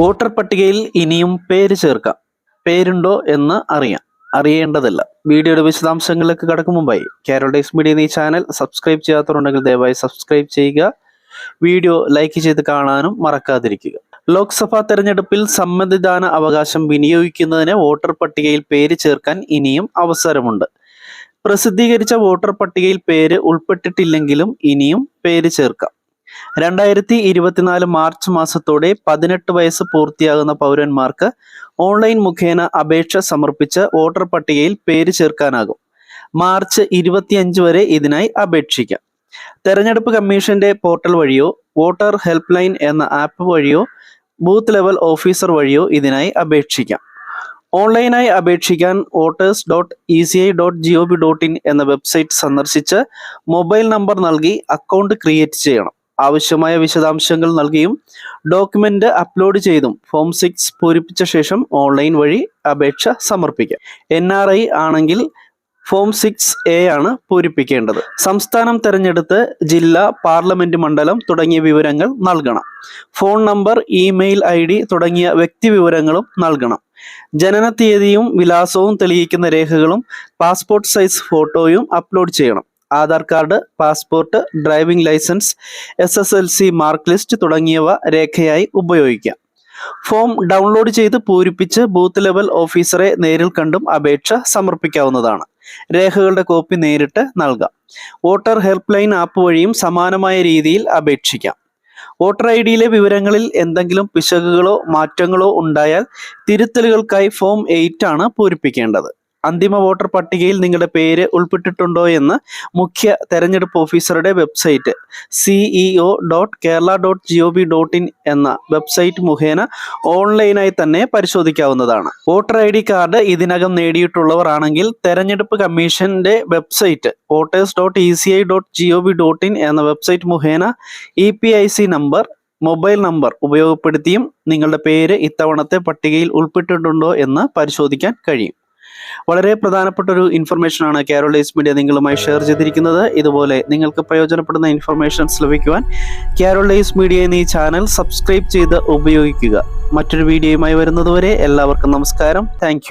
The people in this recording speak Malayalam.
വോട്ടർ പട്ടികയിൽ ഇനിയും പേര് ചേർക്കാം. പേരുണ്ടോ എന്ന് അറിയാം. അറിയേണ്ടതല്ല. വീഡിയോയുടെ വിശദാംശങ്ങളിലേക്ക് കടക്കും മുമ്പായി. കേരള ഡേസ് മീഡിയ എന്നീ ചാനൽ സബ്സ്ക്രൈബ് ചെയ്യാത്തവരുണ്ടെങ്കിൽ ദയവായി സബ്സ്ക്രൈബ് ചെയ്യുക. വീഡിയോ ലൈക്ക് ചെയ്ത് കാണാനും മറക്കാതിരിക്കുക. ലോക്സഭാ തെരഞ്ഞെടുപ്പിൽ സമ്മതിദാന അവകാശം വിനിയോഗിക്കുന്നതിന് വോട്ടർ പട്ടികയിൽ പേര് ചേർക്കാൻ ഇനിയും അവസരമുണ്ട്. പ്രസിദ്ധീകരിച്ച വോട്ടർ പട്ടികയിൽ പേര് ഉൾപ്പെട്ടിട്ടില്ലെങ്കിലും ഇനിയും പേര് ചേർക്കാം. രണ്ടായിരത്തി ഇരുപത്തിനാല് മാർച്ച് മാസത്തോടെ പതിനെട്ട് വയസ്സ് പൂർത്തിയാകുന്ന പൗരന്മാർക്ക് ഓൺലൈൻ മുഖേന അപേക്ഷ സമർപ്പിച്ച് വോട്ടർ പട്ടികയിൽ പേര് ചേർക്കാനാകും. മാർച്ച് ഇരുപത്തിയഞ്ച് വരെ ഇതിനായി അപേക്ഷിക്കാം. തെരഞ്ഞെടുപ്പ് കമ്മീഷന്റെ പോർട്ടൽ വഴിയോ വോട്ടർ ഹെൽപ്പ് ലൈൻ എന്ന ആപ്പ് വഴിയോ ബൂത്ത് ലെവൽ ഓഫീസർ വഴിയോ ഇതിനായി അപേക്ഷിക്കാം. ഓൺലൈനായി അപേക്ഷിക്കാൻ voters dot E C I dot G O B dot in എന്ന വെബ്സൈറ്റ് സന്ദർശിച്ച് മൊബൈൽ നമ്പർ നൽകി അക്കൗണ്ട് ക്രിയേറ്റ് ചെയ്യണം. ആവശ്യമായ വിശദാംശങ്ങൾ നൽകിയും ഡോക്യുമെന്റ് അപ്ലോഡ് ചെയ്തും ഫോം സിക്സ് പൂരിപ്പിച്ച ശേഷം ഓൺലൈൻ വഴി അപേക്ഷ സമർപ്പിക്കാം. എൻ ആണെങ്കിൽ ഫോം സിക്സ് എ ആണ് പൂരിപ്പിക്കേണ്ടത്. സംസ്ഥാനം തെരഞ്ഞെടുത്ത് ജില്ല പാർലമെന്റ് മണ്ഡലം തുടങ്ങിയ വിവരങ്ങൾ നൽകണം. Phone number email I D തുടങ്ങിയ വ്യക്തി വിവരങ്ങളും നൽകണം. ജനന തീയതിയും വിലാസവും തെളിയിക്കുന്ന രേഖകളും പാസ്പോർട്ട് സൈസ് ഫോട്ടോയും അപ്ലോഡ് ചെയ്യണം. Aadhaar card passport driving licence S S L C mark list തുടങ്ങിയവ രേഖയായി ഉപയോഗിക്കാം. ഫോം ഡൗൺലോഡ് ചെയ്ത് പൂരിപ്പിച്ച് ബൂത്ത് ലെവൽ ഓഫീസറെ നേരിൽ കണ്ടും അപേക്ഷ സമർപ്പിക്കാവുന്നതാണ്. രേഖകളുടെ കോപ്പി നേരിട്ട് നൽകാം. വോട്ടർ ഹെൽപ്പ് ലൈൻ ആപ്പ് വഴിയും സമാനമായ രീതിയിൽ അപേക്ഷിക്കാം. വോട്ടർ ഐ ഡിയിലെ വിവരങ്ങളിൽ എന്തെങ്കിലും പിശകുകളോ മാറ്റങ്ങളോ ഉണ്ടായാൽ തിരുത്തലുകൾക്കായി ഫോം എയ്റ്റ് ആണ് പൂരിപ്പിക്കേണ്ടത്. അന്തിമ വോട്ടർ പട്ടികയിൽ നിങ്ങളുടെ പേര് ഉൾപ്പെട്ടിട്ടുണ്ടോ എന്ന് മുഖ്യ തെരഞ്ഞെടുപ്പ് ഓഫീസറുടെ website CEO dot Kerala dot G O V dot in എന്ന വെബ്സൈറ്റ് മുഖേന ഓൺലൈനായി തന്നെ പരിശോധിക്കാവുന്നതാണ്. വോട്ടർ ഐ ഡി കാർഡ് ഇതിനകം നേടിയിട്ടുള്ളവർ ആണെങ്കിൽ തെരഞ്ഞെടുപ്പ് കമ്മീഷന്റെ website voters dot E C I dot G O V dot in എന്ന വെബ്സൈറ്റ് മുഖേന E P I C number mobile number ഉപയോഗപ്പെടുത്തിയും നിങ്ങളുടെ പേര് ഇത്തവണത്തെ പട്ടികയിൽ ഉൾപ്പെട്ടിട്ടുണ്ടോ എന്ന് പരിശോധിക്കാൻ കഴിയും. വളരെ പ്രധാനപ്പെട്ട ഒരു ഇൻഫർമേഷൻ ആണ് കാരോളൈസ് മീഡിയ നിങ്ങളുമായി ഷെയർ ചെയ്തിരിക്കുന്നത്. ഇതുപോലെ നിങ്ങൾക്ക് പ്രയോജനപ്പെടുന്ന ഇൻഫർമേഷൻസ് ലഭിക്കുവാൻ കാരോളൈസ് മീഡിയ എന്നീ ചാനൽ സബ്സ്ക്രൈബ് ചെയ്ത് ഉപയോഗിക്കുക. മറ്റൊരു വീഡിയോയുമായി വരുന്നതുവരെ എല്ലാവർക്കും നമസ്കാരം. താങ്ക്